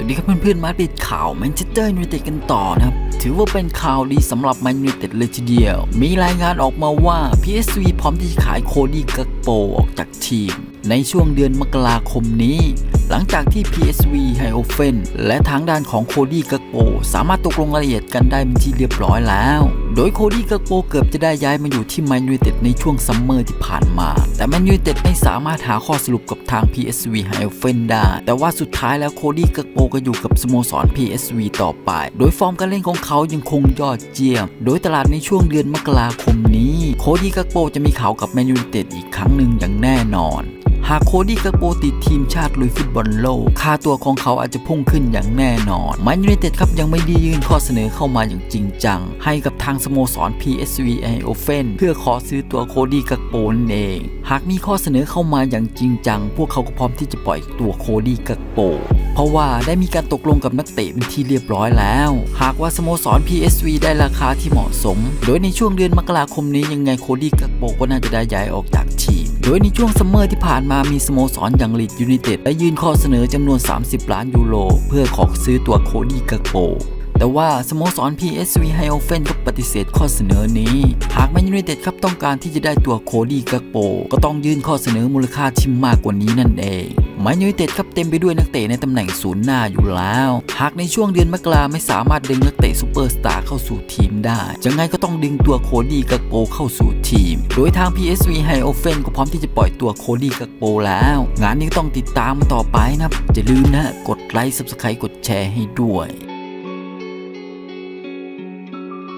สวัสดีครับเพื่อนๆ มาปิดข่าวแมนเชสเตอร์ยูไนเต็ดกันต่อนะครับ ถือว่าเป็นข่าวดีสำหรับแมนยูไนเต็ดเลยทีเดียว มีรายงานออกมาว่า PSV พร้อมที่จะขายโคดี้กักโปออกจากทีม ในช่วงเดือนมกราคมนี้ หลังจากที่ PSV ไฮโอเฟนและทางด้านของโคดี้กัโปสามารถตกลงรายละเอียดกันได้เป็นที่เรียบร้อยแล้ว โดยโคดี้กัโปเกือบจะได้ย้ายมาอยู่ที่แมนยูเต็ดในช่วงซัมเมอร์ที่ผ่านมา แต่แมนยูเต็ดไม่สามารถหาข้อสรุปกับทาง PSV ไฮโอเฟนได้ แต่ว่าสุดท้ายแล้วโคดี้กัโปก็อยู่กับสโมสร PSV ต่อไป โดยฟอร์มการเล่นของเขายังคงยอดเยี่ยม โดยตลาดในช่วงเดือนมกราคมนี้ โคดี้กัโปจะมีข่าวกับแมนยูเต็ดอีกครั้งหนึ่งอย่างแน่นอน หากโคดี้กักโปติดทีมชาติลุยฟุตบอลโลก ค่าตัวของเขาอาจจะพุ่งขึ้นอย่างแน่นอนแมนยูไนเต็ดครับยังไม่ได้ยื่นข้อเสนอเข้ามาอย่างจริงจัง ให้กับทางสโมสร PSV Eindhoven เพื่อขอซื้อตัวโคดี้กักโปนั่นเอง หากมีข้อเสนอเข้ามาอย่างจริงจัง พวกเขาก็พร้อมที่จะปล่อยตัวโคดี้กักโป เพราะว่าได้มีการตกลงกับนักเตะเป็นที่เรียบร้อยแล้ว หากว่าสโมสร PSV ได้ราคาที่เหมาะสม โดยในช่วงเดือนมกราคมนี้ยังไงโคดี้กักโปก็น่าจะได้ย้ายออกจากทีม โดยในช่วงซัมเมอร์ที่ผ่านมามีสโมสรอย่างลีดยูไนเต็ดได้ยื่นข้อเสนอจำนวน 30 ล้านยูโรเพื่อขอซื้อตัวโคดี้กักโปแต่ว่าสโมสร PSV h i o f e n ก็ปฏิเสธข้อเสนอนี้ หากแมนยูไนเต็ดครับต้องการที่จะได้ตัวโคดี้กักโป ก็ต้องยื่นข้อเสนอมูลค่าที่มากกว่านี้นั่นเองแมนยูไนเต็ดครับเต็มไปด้วยนักเตะในตำแหน่งศูนย์หน้าอยู่แล้ว หากในช่วงเดือนมกราไม่สามารถดึงนักเตะซูเปอร์สตาร์เข้าสู่ทีมได้ยังไงก็ต้องดึงตัวโคดี้กักโปเข้าสู่ ทีม โดยทาง PSV ไฮโอเฟนก็พร้อมที่จะปล่อยตัวโคดี้กักโปแล้ว งานนี้ก็ต้องติดตามต่อไปนะครับอย่าลืมนะ กดไลค์ Subscribe กดแชร์ให้ด้วย